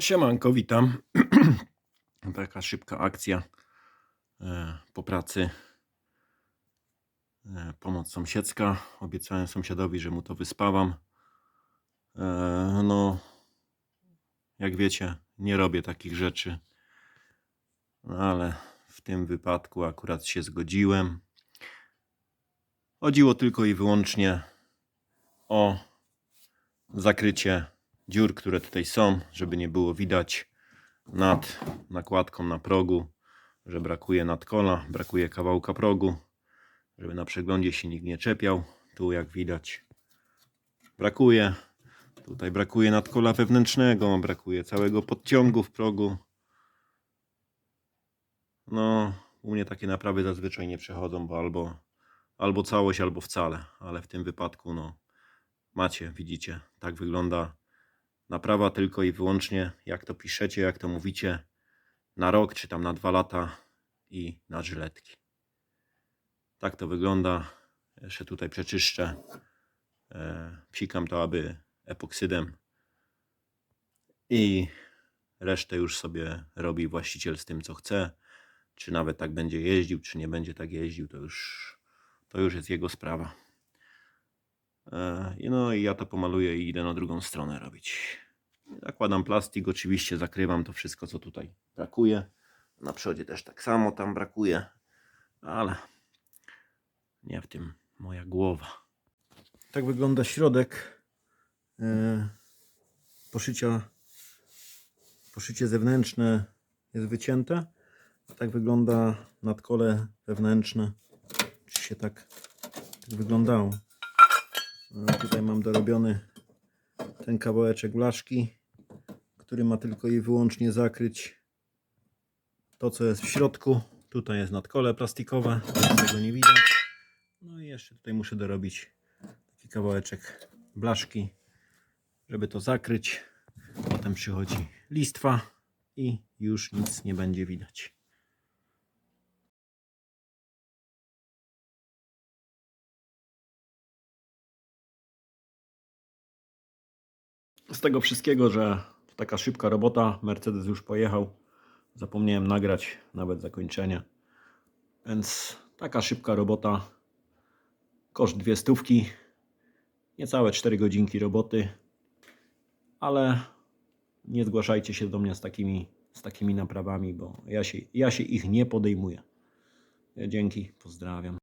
Siemanko, witam. Taka szybka akcja e, po pracy. E, Pomoc sąsiedzka. Obiecałem sąsiadowi, że mu to wyspawam. E, No, jak wiecie, nie robię takich rzeczy. No, ale w tym wypadku akurat się zgodziłem. Chodziło tylko i wyłącznie o zakrycie dziur, które tutaj są, żeby nie było widać nad nakładką na progu, że brakuje nadkola, brakuje kawałka progu, żeby na przeglądzie się nikt nie czepiał. Tu jak widać brakuje. Tutaj brakuje nadkola wewnętrznego, brakuje całego podciągu w progu. No, u mnie takie naprawy zazwyczaj nie przechodzą, bo albo, albo całość, albo wcale, ale w tym wypadku no macie, widzicie, tak wygląda naprawa tylko i wyłącznie, jak to piszecie, jak to mówicie, na rok czy tam na dwa lata i na żyletki. Tak to wygląda. Jeszcze tutaj przeczyszczę. E, psikam to, aby epoksydem i resztę już sobie robi właściciel z tym, co chce. Czy nawet tak będzie jeździł, czy nie będzie tak jeździł, to już, to już jest jego sprawa. E, No i ja to pomaluję i idę na drugą stronę robić. Zakładam plastik, oczywiście zakrywam to wszystko, co tutaj brakuje. Na przodzie też tak samo tam brakuje, ale nie w tym moja głowa. Tak wygląda środek e, poszycia. Poszycie zewnętrzne jest wycięte. Tak wygląda nadkole wewnętrzne. Czy się tak, tak wyglądało. E, Tutaj mam dorobiony ten kawałeczek blaszki, który ma tylko i wyłącznie zakryć to, co jest w środku. Tutaj jest nadkole plastikowe, tego nie widać. No i jeszcze tutaj muszę dorobić taki kawałeczek blaszki, żeby to zakryć. Potem przychodzi listwa i już nic nie będzie widać. Z tego wszystkiego, że taka szybka robota, Mercedes już pojechał. Zapomniałem nagrać nawet zakończenie. Więc taka szybka robota. Koszt dwie stówki. Niecałe 4 godzinki roboty. Ale nie zgłaszajcie się do mnie z takimi, z takimi naprawami, bo ja się, ja się ich nie podejmuję. Dzięki, pozdrawiam.